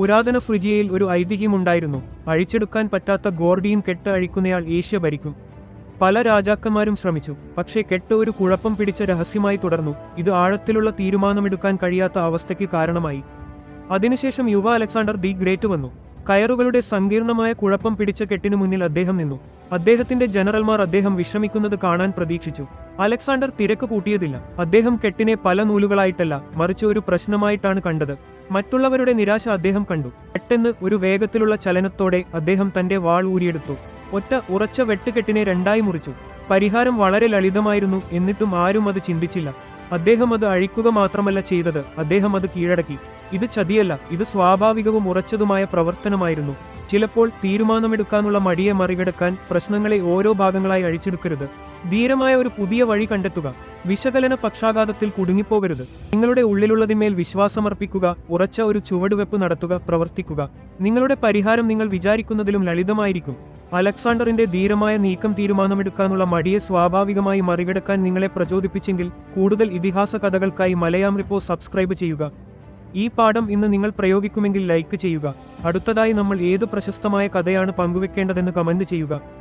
പുരാതന ഫ്രിജിയയിൽ ഒരു ഐതിഹ്യമുണ്ടായിരുന്നു. അഴിച്ചെടുക്കാൻ പറ്റാത്ത ഗോർഡിയും കെട്ട് അഴിക്കുന്നയാൾ ഏഷ്യ ഭരിക്കും. പല രാജാക്കന്മാരും ശ്രമിച്ചു. പക്ഷേ കെട്ട് ഒരു കുഴപ്പം പിടിച്ച രഹസ്യമായി തുടർന്നു. ഇത് ആഴത്തിലുള്ള തീരുമാനമെടുക്കാൻ കഴിയാത്ത അവസ്ഥയ്ക്ക് കാരണമായി. അതിനുശേഷം യുവ അലക്സാണ്ടർ ദി ഗ്രേറ്റ് വന്നു. കയറുകളുടെ സങ്കീർണമായ കുഴപ്പം പിടിച്ച കെട്ടിനു മുന്നിൽ അദ്ദേഹം നിന്നു. അദ്ദേഹത്തിന്റെ ജനറൽമാർ അദ്ദേഹം വിശ്രമിക്കുന്നത് കാണാൻ പ്രതീക്ഷിച്ചു. അലക്സാണ്ടർ തിരക്ക് കൂട്ടിയതില്ല. അദ്ദേഹം കെട്ടിനെ പല നൂലുകളായിട്ടല്ല മറിച്ച് ഒരു പ്രശ്നമായിട്ടാണ് കണ്ടത്. മറ്റുള്ളവരുടെ നിരാശ അദ്ദേഹം കണ്ടു. പെട്ടെന്ന് ഒരു വേഗത്തിലുള്ള ചലനത്തോടെ അദ്ദേഹം തന്റെ വാൾ ഊരിയെടുത്തു. ഒറ്റ ഉറച്ച വെട്ടുകെട്ടിനെ രണ്ടായി മുറിച്ചു. പരിഹാരം വളരെ ലളിതമായിരുന്നു എന്നിട്ടും ആരും അത് ചിന്തിച്ചില്ല. അദ്ദേഹം അത് അഴിക്കുക മാത്രമല്ല ചെയ്തത്. അദ്ദേഹം അത് കീഴടക്കി. ഇത് ചതിയല്ല ഇത് സ്വാഭാവികവും ഉറച്ചതുമായ പ്രവർത്തനമായിരുന്നു. ചിലപ്പോൾ തീരുമാനമെടുക്കാനുള്ള മടിയെ മറികടക്കാൻ പ്രശ്നങ്ങളെ ഓരോ ഭാഗങ്ങളായി അഴിച്ചെടുക്കരുത്. ധീരമായ ഒരു പുതിയ വഴി കണ്ടെത്തുക വിശകലന പക്ഷാഘാതത്തിൽ കുടുങ്ങിപ്പോകരുത്. നിങ്ങളുടെ ഉള്ളിലുള്ളതിന്മേൽ വിശ്വാസമർപ്പിക്കുക ഉറച്ച ഒരു ചുവടുവെപ്പ് നടത്തുക പ്രവർത്തിക്കുക. നിങ്ങളുടെ പരിഹാരം നിങ്ങൾ വിചാരിക്കുന്നതിലും ലളിതമായിരിക്കും. അലക്സാണ്ടറിന്റെ ധീരമായ നീക്കം തീരുമാനമെടുക്കാനുള്ള മടിയെ സ്വാഭാവികമായി മറികടക്കാൻ നിങ്ങളെ പ്രചോദിപ്പിച്ചെങ്കിൽ കൂടുതൽ ഇതിഹാസ കഥകൾക്കായി മലയാം റിപ്പോ സബ്സ്ക്രൈബ് ചെയ്യുക. ഈ പാഠം ഇന്ന് നിങ്ങൾ പ്രയോഗിക്കുമെങ്കിൽ ലൈക്ക് ചെയ്യുക. അടുത്തതായി നമ്മൾ ഏത് പ്രശസ്തമായ കഥയാണ് പങ്കുവെക്കേണ്ടതെന്ന് കമന്റ് ചെയ്യുക.